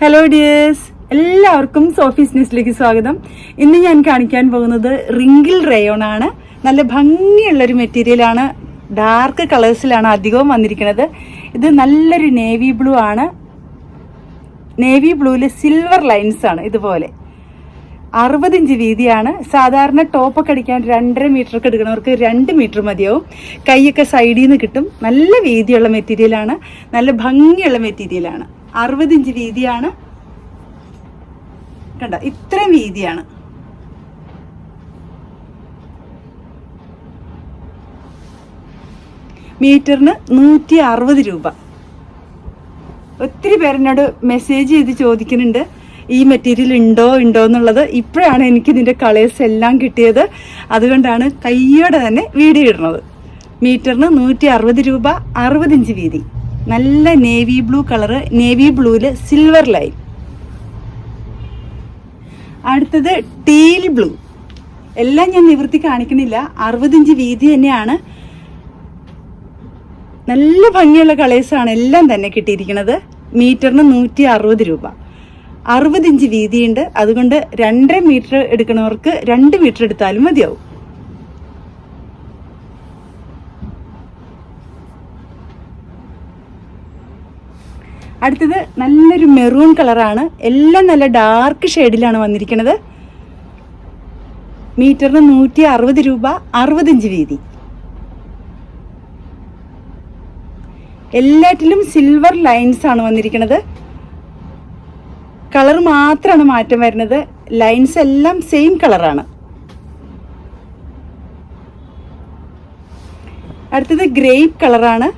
Hello dears എല്ലാവർക്കും Sophie's ന്യൂസിലേക്ക് സ്വാഗതം. ഇന്ന് ഞാൻ കാണിക്കാൻ പോകുന്നത് റിങ്കിൾ റയോൺ ആണ്. നല്ല ഭംഗിയുള്ളൊരു മെറ്റീരിയലാണ് ഡാർക്ക് കളേഴ്സിലാണ് അധികവും വന്നിരിക്കുന്നത്. ഇത് നല്ലൊരു നേവി ബ്ലൂ ആണ്. നേവി ബ്ലൂവിൽ സിൽവർ ലൈൻസ് ആണ് ഇതുപോലെ. അറുപത് ഇഞ്ച് വീതിയാണ്. സാധാരണ ടോപ്പൊക്കെ അടിക്കാൻ രണ്ടര മീറ്റർ ഒക്കെ എടുക്കണവർക്ക് രണ്ട് മീറ്റർ മതിയാവും. കൈയൊക്കെ സൈഡിൽ നിന്ന് കിട്ടും. നല്ല വീതിയുള്ള മെറ്റീരിയലാണ് നല്ല ഭംഗിയുള്ള മെറ്റീരിയലാണ് അറുപത് ഇഞ്ച് വീതിയാണ്. കണ്ട? ഇത്രയും വീതിയാണ്. മീറ്ററിന് നൂറ്റി അറുപത് രൂപ. ഒത്തിരി പേരെന്നോട് മെസ്സേജ് ചെയ്ത് ചോദിക്കുന്നുണ്ട് ഈ മെറ്റീരിയൽ ഉണ്ടോ ഉണ്ടോ എന്നുള്ളത്? ഇപ്പോഴാണ് എനിക്ക് ഇതിന്റെ കളേഴ്സ് എല്ലാം കിട്ടിയത്. അതുകൊണ്ടാണ് കയ്യോടെ തന്നെ വീഡിയോ ഇടുന്നത്. മീറ്ററിന് നൂറ്റി അറുപത് രൂപ അറുപതിഞ്ച് വീതി. നല്ല നേവി ബ്ലൂ കളറ് നേവി ബ്ലൂവിൽ സിൽവർ ലൈൻ അടുത്തത് ടീൽ ബ്ലൂ എല്ലാം ഞാൻ നിവൃത്തി കാണിക്കുന്നില്ല. അറുപത് ഇഞ്ച് വീതി തന്നെയാണ്. നല്ല ഭംഗിയുള്ള കളേഴ്സാണ് എല്ലാം തന്നെ കിട്ടിയിരിക്കുന്നത്. മീറ്ററിന് നൂറ്റി അറുപത് രൂപ. അറുപത് ഇഞ്ച് വീതിയുണ്ട്. അതുകൊണ്ട് രണ്ടര മീറ്റർ എടുക്കുന്നവർക്ക് രണ്ട് മീറ്റർ എടുത്താലും മതിയാവും. അടുത്തത് നല്ലൊരു മെറൂൺ കളറാണ്. എല്ലാം നല്ല ഡാർക്ക് ഷെയ്ഡിലാണ് വന്നിരിക്കുന്നത്. മീറ്ററിന് നൂറ്റി അറുപത് രൂപ അറുപത് ഇഞ്ച് വീതി. എല്ലാറ്റിലും സിൽവർ ലൈൻസ് ആണ് വന്നിരിക്കുന്നത്. കളർ മാത്രമാണ് മാറ്റം വരുന്നത്. ലൈൻസ് എല്ലാം സെയിം കളറാണ്. അടുത്തത് ഗ്രേപ്പ് കളറാണ്.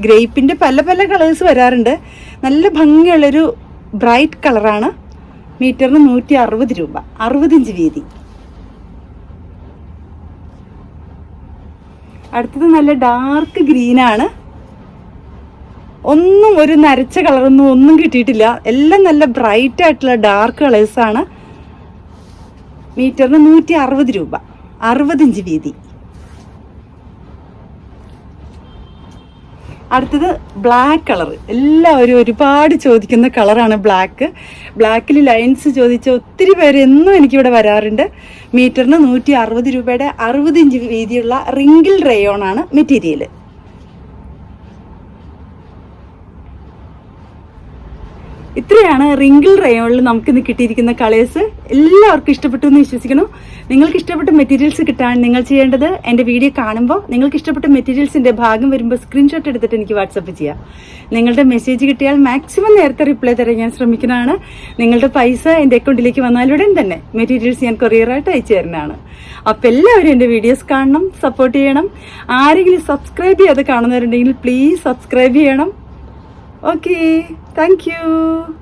ഗ്രേപ്പിന്റെ പല പല കളേഴ്സ് വരാറുണ്ട്. നല്ല ഭംഗിയുള്ളൊരു ബ്രൈറ്റ് കളറാണ് മീറ്ററിന് നൂറ്റി അറുപത് രൂപ. അറുപതിഞ്ച് വീതി. അടുത്തത് നല്ല ഡാർക്ക് ഗ്രീനാണ്. ഒന്നും ഒരു നരച്ച കളറൊന്നും ഒന്നും കിട്ടിയിട്ടില്ല. എല്ലാം നല്ല ബ്രൈറ്റ് ആയിട്ടുള്ള ഡാർക്ക് കളേഴ്സാണ്. മീറ്ററിന് നൂറ്റി അറുപത് രൂപ. അറുപതിഞ്ച് വീതി. അടുത്തത് ബ്ലാക്ക് കളർ എല്ലാവരും ഒരുപാട് ചോദിക്കുന്ന കളറാണ് ബ്ലാക്ക് ബ്ലാക്കിൽ ലൈൻസ് ചോദിച്ച ഒത്തിരി പേര് എന്നും എനിക്കിവിടെ വരാറുണ്ട്. മീറ്ററിന് നൂറ്റി അറുപത് രൂപയുടെ അറുപത് ഇഞ്ച് വീതിയുള്ള റിങ്കിൾ റേയോൺ ആണ് മെറ്റീരിയൽ ഇത്രയാണ് റിങ്കിൾ റയോണിൽ നമുക്ക് ഇന്ന് കിട്ടിയിരിക്കുന്ന കളേഴ്സ്. എല്ലാവർക്കും ഇഷ്ടപ്പെട്ടു എന്ന് വിശ്വസിക്കുന്നു. നിങ്ങൾക്ക് ഇഷ്ടപ്പെട്ട മെറ്റീരിയൽസ് കിട്ടാൻ നിങ്ങൾ ചെയ്യേണ്ടത് എന്റെ വീഡിയോ കാണുമ്പോൾ നിങ്ങൾക്ക് ഇഷ്ടപ്പെട്ട മെറ്റീരിയൽസിന്റെ ഭാഗം വരുമ്പോൾ സ്ക്രീൻഷോട്ട് എടുത്തിട്ട് എനിക്ക് വാട്സപ്പ് ചെയ്യാം. നിങ്ങളുടെ മെസ്സേജ് കിട്ടിയാൽ മാക്സിമം നേരത്തെ റിപ്ലൈ തരാൻ ഞാൻ ശ്രമിക്കുന്നതാണ്. നിങ്ങളുടെ പൈസ എന്റെ അക്കൗണ്ടിലേക്ക് വന്നാലുടൻ തന്നെ മെറ്റീരിയൽസ് ഞാൻ കൊറിയറായിട്ട് അയച്ചു തരുന്നതാണ്. അപ്പോൾ എല്ലാവരും എന്റെ വീഡിയോസ് കാണണം സപ്പോർട്ട് ചെയ്യണം. ആരെങ്കിലും സബ്സ്ക്രൈബ് ചെയ്യാതെ കാണുന്നവരുണ്ടെങ്കിൽ പ്ലീസ് സബ്സ്ക്രൈബ് ചെയ്യണം. Okay, thank you.